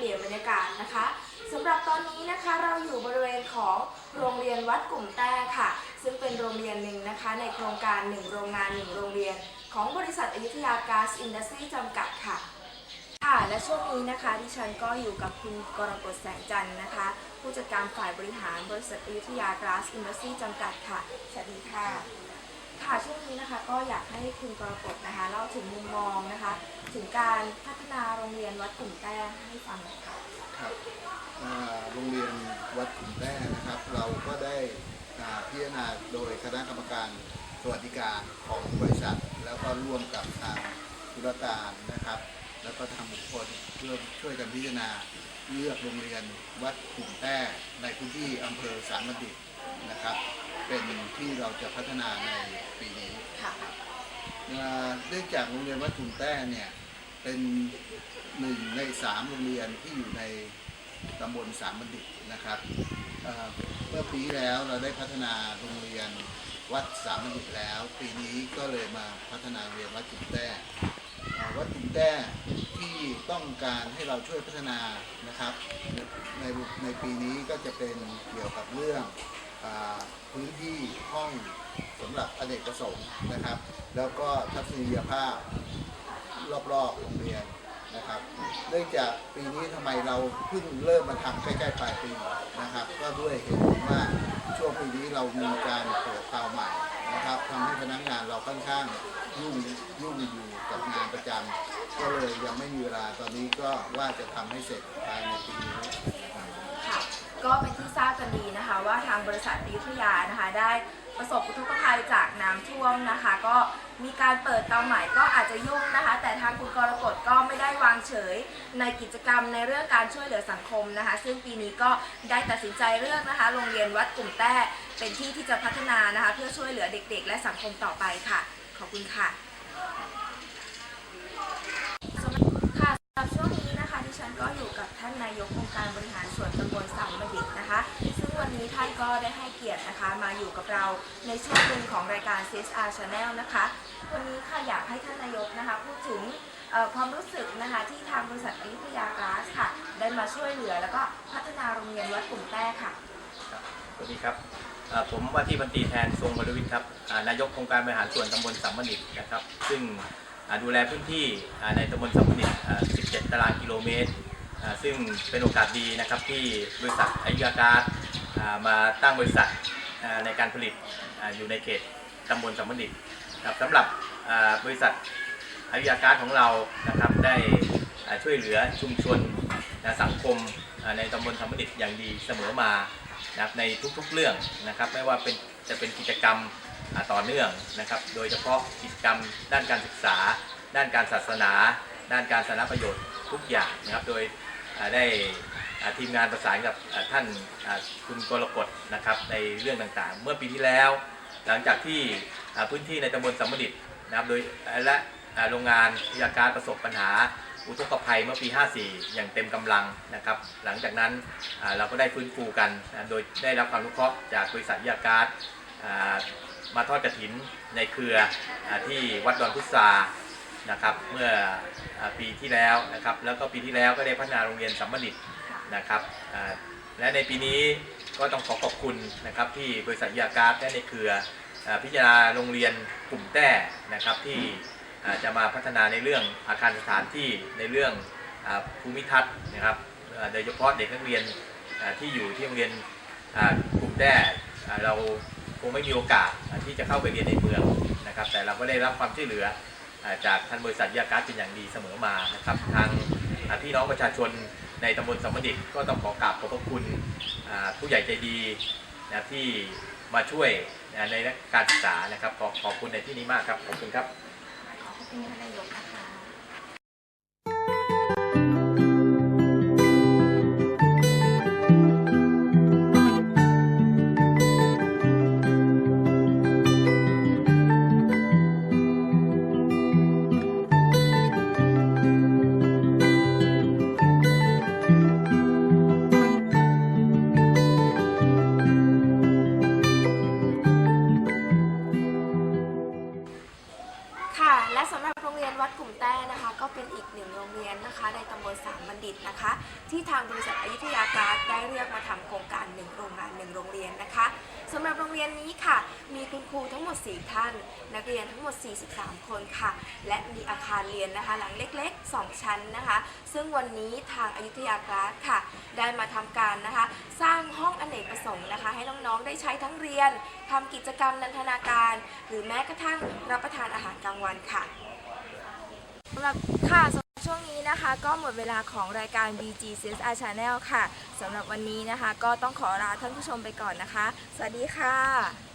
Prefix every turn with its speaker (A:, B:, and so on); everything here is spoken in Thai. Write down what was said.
A: เปลี่ยนบรรยากาศนะคะสำหรับตอนนี้นะคะเราอยู่บริเวณของโรงเรียนวัดกลุ่มแต้ค่ะ ซึ่งเป็นโรงเรียนหนึ่งนะคะ ในโครงการ 1 โรงงาน 1 โรงเรียน ของบริษัทอยุธยาก๊าซอินดัสทรีจำกัดค่ะ ค่ะ และช่วงนี้นะคะดิฉันก็อยู่กับคุณกรกฎแสงจันทร์นะคะ ผู้จัดการฝ่ายบริหารบริษัทอยุธยาก๊าซอินดัสทรีจำกัดค่ะ สวัสดีค่ะ ค่ะช่วงนี้นะคะก็อยากให้คุณกรกฎนะคะเล่าถึงมุมมองนะคะ ถึงการพัฒนาโรงเรียนวัดกลุ่มแต้ให้ฟังหน่อยค่ะ
B: ครับอ่าโรงเรียนวัดขุนแต้นะครับ เราก็ได้อ่าพิจารณาโดยคณะกรรมการสวัสดิการของบริษัท แล้วก็ร่วมกับทางธุรการนะครับ แล้วก็ทางบุคคลเพื่อช่วยกันพิจารณาเลือกโรงเรียนวัดขุนแต้ในพื้นที่อำเภอสามบัณฑิตนะครับ เป็นที่เราจะพัฒนาในปีนี้
A: ค่ะ
B: เอ่อเนื่องจากโรงเรียนวัดถุนแต้เนี่ย เป็นหนึ่งในสามโรงเรียนที่อยู่ในตำบลสามบัณฑิตนะครับเเมื่อปีแล้วเราได้พัฒนาโรงเรียนวัดสามบัณฑิตแล้ว ปีนี้ก็เลยมาพัฒนาเรียนวัดถุนแต่วัดถุนแต้ที่ต้องการให้เราช่วยพัฒนานะครับในในปีนี้ก็จะเป็นเกี่ยวกับเรื่องอพื้นที่ห้องสำหรับอเนกประสงค์นะครับ แล้วก็ทัศนียภาพ รอบๆโรงเรียนนะครับ เนื่องจากปีนี้ทำไมเราเพิ่งเริ่มมาทำใกล้ๆปลายปีนะครับ ก็ด้วยเหตุผลว่าช่วงปีนี้เรามีการเปิดเตาใหม่นะครับทำให้พนักงานเราค่อนข้างยุ่งยุ่งอยู่กับงานประจำก็เลยยังไม่มีเวลาตอนนี้ก็ว่าจะทำให้เสร็จภายในปีนี้ค่ะ
A: ก็เป็นที่ทราบกันดีนะคะ ว่าทางบริษัทอยุยานะคะ ได้ประสบอุทกภัยจากน้ำท่วมนะคะ ก็มีการเปิดเตาใหม่ก็อาจจะยุ่ง กรกฎก็ไม่ได้วางเฉยในกิจกรรมในเรื่องการช่วยเหลือสังคมนะคะ ซึ่งปีนี้ก็ได้ตัดสินใจเลือกนะคะ โรงเรียนวัดกลุ่มแต้เป็นที่ที่จะพัฒนานะคะ เพื่อช่วยเหลือเด็ก ๆ และสังคมต่อไปค่ะ ขอบคุณค่ะค่ะสำหรับช่วงนี้นะคะดิฉันก็อยู่กับท่านนายกองค์การบริหารส่วนตำบลสามบัณฑิตนะคะ ซึ่งวันนี้ท่านก็ได้ให้เกียรตินะคะ มาอยู่กับเราในช่วงหนึ่งของรายการ CSR Channel นะคะ วันนี้ค่ะอยากให้ท่านนายกนะคะ พูดถึง ความรู้สึกนะคะที่ทางบริษัทอยุธยากลาสค่ะ ได้มาช่วยเหลือแล้วก็พัฒนาโรงเรียนวัดกลุ่มแต้ค่ะ
C: สวัสดีครับผมว่าที่บันตีแทนทรงบริวิทย์ครับนายกองค์การบริหารส่วนตำบลสัมมณิตนะครับ ซึ่งดูแลพื้นที่ในตำบลสัมมณิต17 ตารางกิโลเมตร ซึ่งเป็นโอกาสดีนะครับที่บริษัทอายุการ์ดมาตั้งบริษัทในการผลิตอยู่ในเขตตำบลสัมมณิตครับสำหรับบริษัท อายุการ์ดของเรานะครับได้ช่วยเหลือชุมชนนะสังคมในตำบลสัมมณิตอย่างดีเสมอมานะครับในทุกๆเรื่องนะครับ ไม่ว่าเป็นจะเป็นกิจกรรมต่อเนื่องนะครับ โดยเฉพาะกิจกรรมด้านการศึกษา ด้านการศาสนา ด้านการสาธารณประโยชน์ทุกอย่างนะครับ โดยได้ทีมงานประสานกับท่านคุณกรกฎนะครับในเรื่องต่างๆ เมื่อปีที่แล้ว หลังจากที่พื้นที่ในตำบลสัมมดิตนะครับโดยและ โรงงานพิยาการประสบปัญหาอุทกภัยเมื่อปี 54 อย่างเต็มกำลังนะครับ หลังจากนั้นเราก็ได้ฟื้นฟูกันโดยได้รับความรู้เคราะห์จากบริษัทพิยาการมาทอดกระถินในเครืออาที่วัดดอนพุทรานะครับเมื่อปีที่แล้วนะครับ แล้วก็ปีที่แล้วก็ได้พัฒนาโรงเรียนสัมมดิตนะครับและในปีนี้ก็ต้องขอขอบคุณนะครับที่บริษัทยาการและในเครืออ่าพิจารณาโรงเรียนกลุ่มแต้นะครับที่ จะมาพัฒนาในเรื่องอาคารสถานที่ในเรื่องภูมิทัศน์นะครับโดยเฉพาะเด็กนักเรียนที่อยู่ที่โรงเรียนกลุ่มแต้อ่เราคงไม่มีโอกาสที่จะเข้าไปเรียนในเมืองนะครับ แต่เราก็ได้รับความช่วยเหลือจากท่านบริษัทยาการดเป็นอย่างดีเสมอมานะครับ ทางพี่น้องประชาชนในตำบลสมดิตก็ต้องขอกราบขอบพระคุณผู้ใหญ่ใจดีนะที่มาช่วยนะในการศึกษานะครับขอขอบคุณในที่นี้มากครับขอบคุณครับ
A: ขอบคุ ตำบลสามบัณฑิตนะคะ ที่ทางบริษัทอยุธยาการได้เรียกมาทำโครงการหนึ่งโรงงานหนึ่งโรงเรียนนะคะสำหรับโรงเรียนนี้ค่ะ มีคุณครูทั้งหมด 4 ท่าน นักเรียนทั้งหมด 43 คนค่ะ และมีอาคารเรียนนะคะ หลังเล็ก ๆ 2 ชั้นนะคะ ซึ่งวันนี้ทางอายุทยาการค่ะ ได้มาทำการนะคะ สร้างห้องอเนกประสงค์นะคะ ให้น้องๆได้ใช้ทั้งเรียนทำกิจกรรมนันทนาการ หรือแม้กระทั่งรับประทานอาหารกลางวันค่ะสำหรับค่ะ ช่วงนี้นะคะก็หมดเวลาของรายการ BG CSR Channel ค่ะสำหรับวันนี้นะคะ ก็ต้องขอลาท่านผู้ชมไปก่อนนะคะ สวัสดีค่ะ